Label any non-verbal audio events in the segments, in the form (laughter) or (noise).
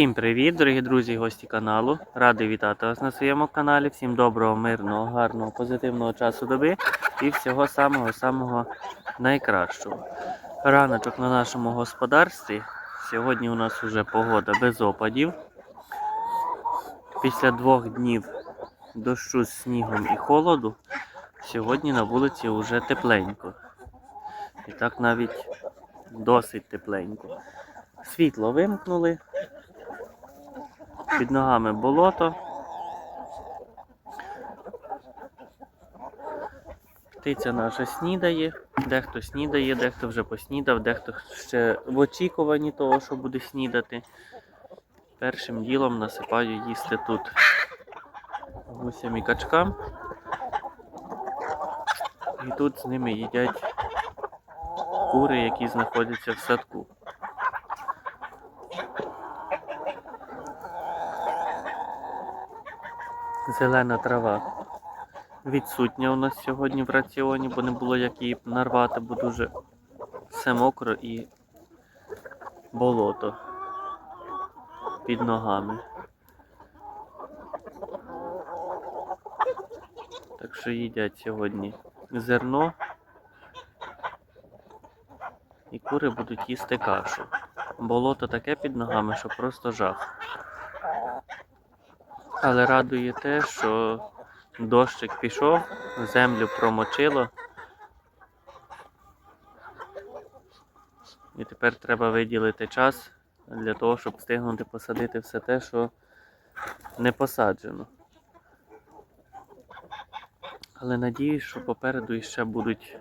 Всім привіт, дорогі друзі і гості каналу. Радий вітати вас на своєму каналі. Всім доброго, мирного, гарного, позитивного часу доби і всього самого-самого найкращого. Раночок на нашому господарстві. Сьогодні у нас вже погода без опадів. Після двох днів дощу з снігом і холоду. Сьогодні на вулиці вже тепленько. І так навіть досить тепленько. Світло вимкнули, під ногами болото. Птиця наша снідає, дехто снідає, дехто вже поснідав, дехто ще в очікуванні того, що буде снідати. Першим ділом насипаю їсти тут гусям і качкам. І тут з ними їдять кури, які знаходяться в садку. Зелена трава відсутня у нас сьогодні в раціоні, бо не було як її нарвати, бо дуже все мокро і болото під ногами. Так що їдять сьогодні зерно і кури будуть їсти кашу. Болото таке під ногами, що просто жах. Але радує те, що дощик пішов, землю промочило. І тепер треба виділити час для того, щоб встигнути посадити все те, що не посаджено. Але надіюсь, що попереду іще будуть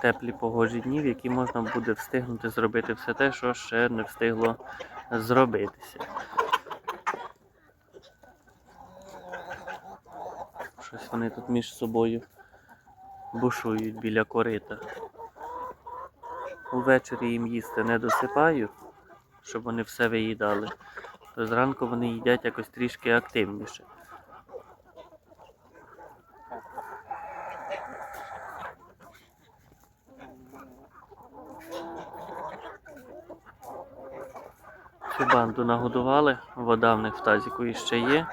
теплі погожі дні, в які можна буде встигнути зробити все те, що ще не встигло зробитися. Щось вони тут між собою бушують біля корита. Увечері їм їсти не досипаю, щоб вони все виїдали. То зранку вони їдять якось трішки активніше. Цю банду нагодували, вода в них в тазіку іще є.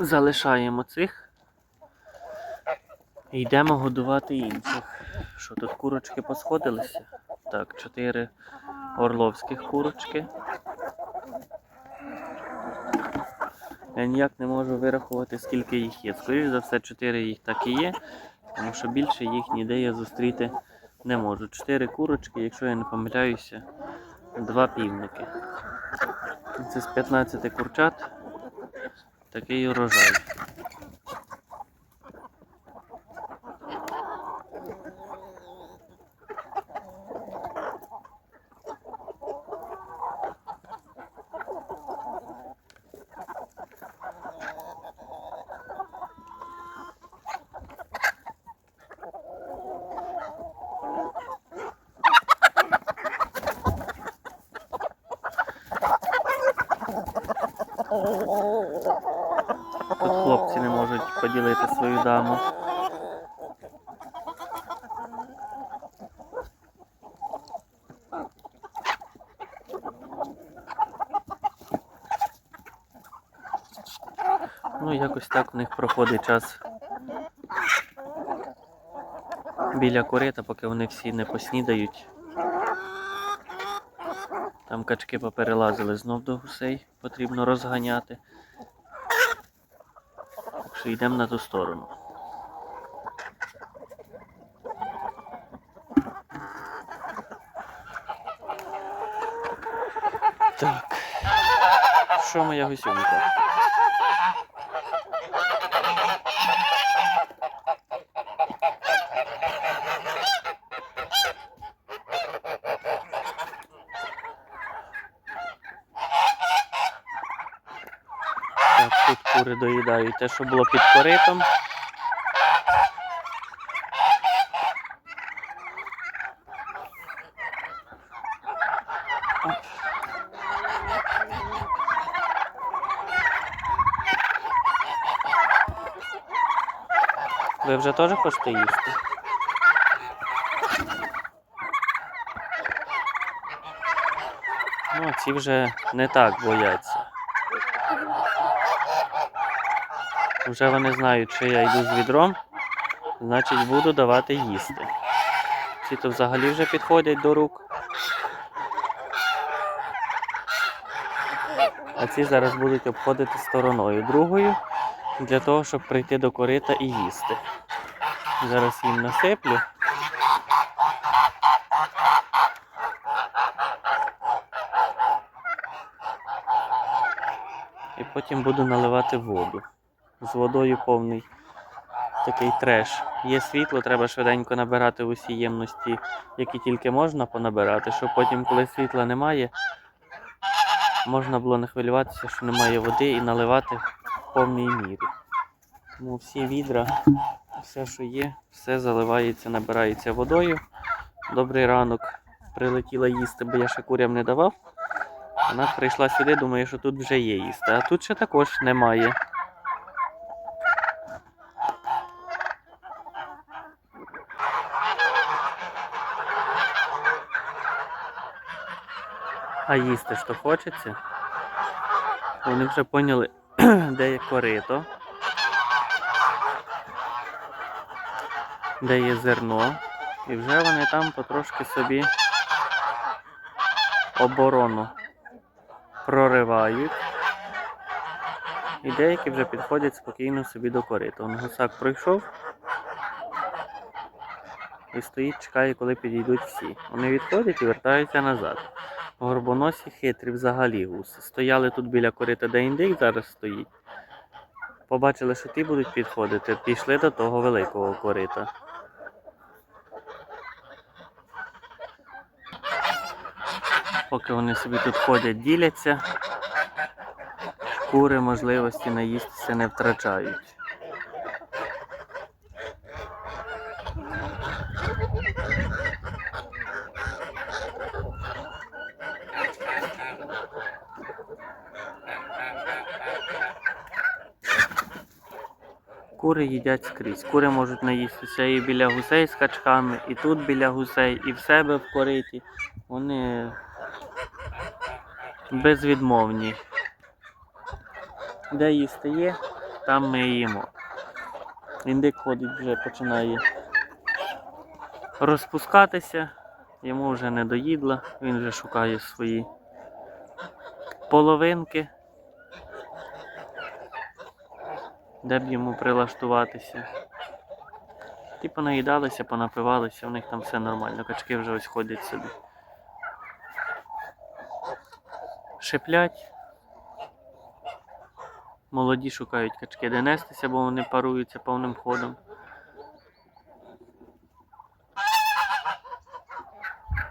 Залишаємо цих і йдемо годувати інших. Що тут курочки посходилися? Так, чотири орловських курочки. Я ніяк не можу вирахувати, скільки їх є. Скоріше за все, чотири їх так і є, тому що більше їх ніде я зустріти не можу. Чотири курочки, якщо я не помиляюся, два півники. Це з 15 курчат такий урожай. Тут хлопці не можуть поділити свою даму. Ну, якось так у них проходить час біля корита, поки вони всі не поснідають. Там качки поперелазили знов до гусей, потрібно розганяти. Що йдемо на ту сторону. Так. Що моя гусюнька? Так, Тут кури доїдають те, що було під коритом. Ви вже теж хочете їсти? Ну, ці вже не так бояться. Вже вони знають, що я йду з відром, значить буду давати їсти. Ці то взагалі вже підходять до рук. А ці зараз будуть обходити стороною другою для того, щоб прийти до корита і їсти. Зараз їм насиплю. І потім буду наливати воду. З водою повний такий треш. Є світло, треба швиденько набирати усі ємності, які тільки можна понабирати, щоб потім, коли світла немає, можна було не хвилюватися, що немає води і наливати в повній мірі. Тому всі відра, все, що є, все заливається, набирається водою. Добрий ранок. Прилетіла їсти, бо я ще курям не давав. Вона прийшла сюди, думає, що тут вже є їсти, а тут ще також немає. А їсти то хочеться. Вони вже поняли, (clears throat) де є корито, де є зерно. І вже вони там потрошки собі оборону проривають. І деякі вже підходять спокійно собі до корита. Он гусак пройшов і стоїть, чекає, коли підійдуть всі. Вони відходять і вертаються назад. Горбоносі хитрі взагалі гуси. Стояли тут біля корита, де індик зараз стоїть. Побачили, що ті будуть підходити, пішли до того великого корита. Поки вони собі тут ходять, діляться, кури можливості наїстися не втрачають. Кури їдять скрізь. Кури можуть наїстися і біля гусей з качками, і тут біля гусей, і в себе в кориті. Вони безвідмовні. Де їсти є, там ми їмо. Індик ходить вже починає розпускатися, йому вже не доїдла, він вже шукає свої половинки, де б йому прилаштуватися. Ті понаїдалися, понапивалися, у них там все нормально, качки вже ось ходять собі. Шиплять. Молоді шукають качки, де нестися, бо вони паруються повним ходом.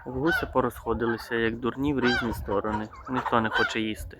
Гуси порозходилися, як дурні в різні сторони. Ніхто не хоче їсти.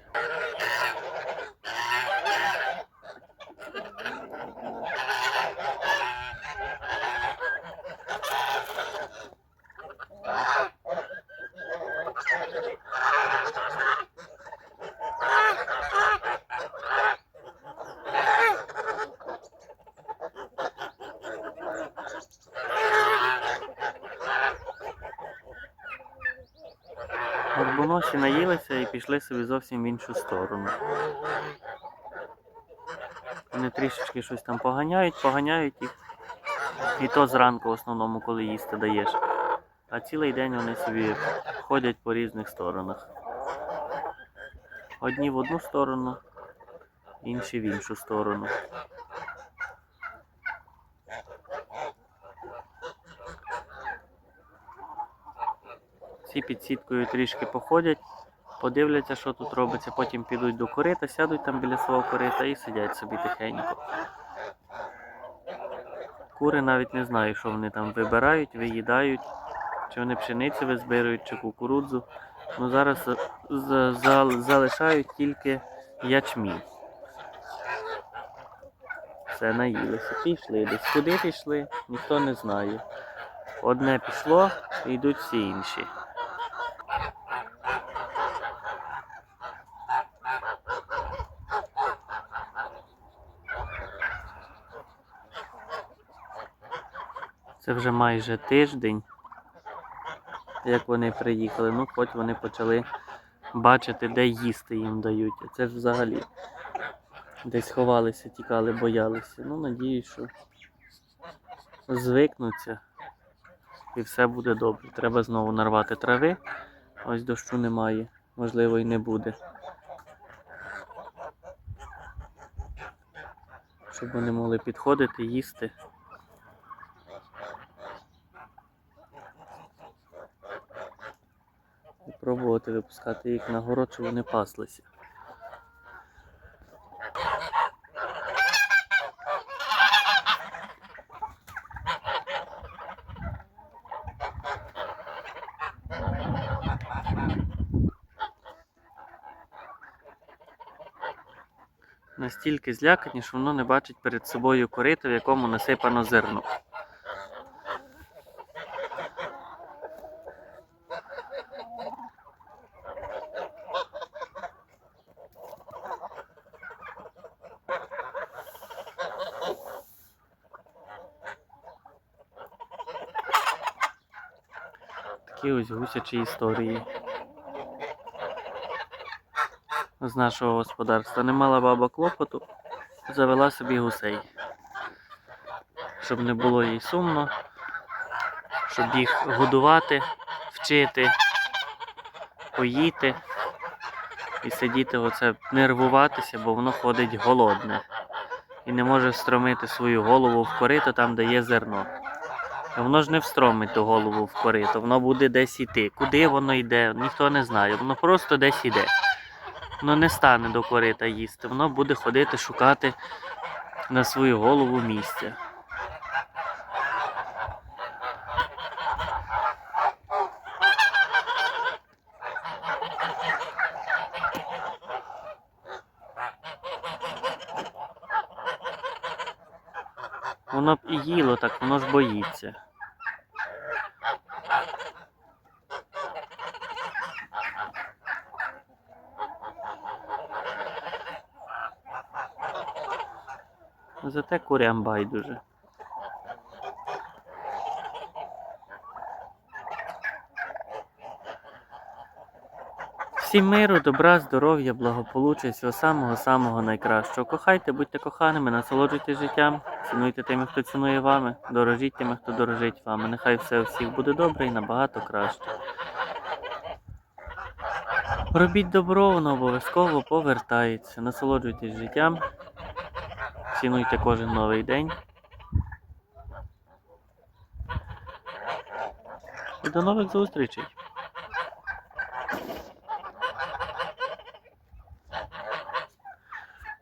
Горбоносі наїлися і пішли собі зовсім в іншу сторону. Вони трішечки щось там поганяють, поганяють їх. І то зранку в основному, коли їсти даєш. А цілий день вони собі ходять по різних сторонах. Одні в одну сторону, інші в іншу сторону. Ці під сіткою трішки походять, подивляться, що тут робиться, потім підуть до корита, сядуть там біля свого корита і сидять собі тихенько. Кури навіть не знаю, що вони там вибирають, виїдають, чи вони пшеницю визбирають, чи кукурудзу. Ну зараз за- за- залишають тільки ячмінь. Все, наїлися. Пішли десь. Куди пішли, ніхто не знає. Одне пішло, і йдуть всі інші. Це вже майже тиждень, як вони приїхали. Ну, хоч вони почали бачити, де їсти їм дають. Це ж взагалі десь ховалися, тікали, боялися. Ну, надіюсь, що звикнуться і все буде добре. Треба знову нарвати трави. Ось дощу немає, можливо, і не буде. Щоб вони могли підходити, їсти. Пробувати випускати їх на город, щоб вони паслися. Настільки злякані, що воно не бачить перед собою корито, в якому насипано зерно. Ось гусячі історії. З нашого господарства. Не мала баба клопоту, завела собі гусей. Щоб не було їй сумно, щоб їх годувати, вчити, поїти і сидіти оце, нервуватися, бо воно ходить голодне і не може встромити свою голову в корито там, де є зерно. Воно ж не встромить ту голову в корито, воно буде десь іти. Куди воно йде, ніхто не знає. Воно просто десь йде. Воно не стане до корита їсти, воно буде ходити шукати на свою голову місця. Їло, так воно ж боїться. Зате курям байдуже. Всім миру, добра, здоров'я, благополуччя, всього самого-самого найкращого. Кохайте, будьте коханими, насолоджуйтесь життям, цінуйте тими, хто цінує вами, дорожіть тими, хто дорожить вами. Нехай все у всіх буде добре і набагато краще. Робіть добро, воно обов'язково повертається. Насолоджуйтесь життям, цінуйте кожен новий день. І до нових зустрічей!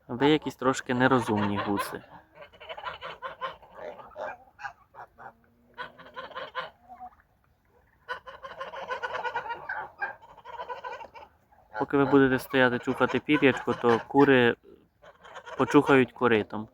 Ви якісь трошки нерозумні гуси. Поки ви будете стояти чухати пір'ячко, то кури почухають коритом.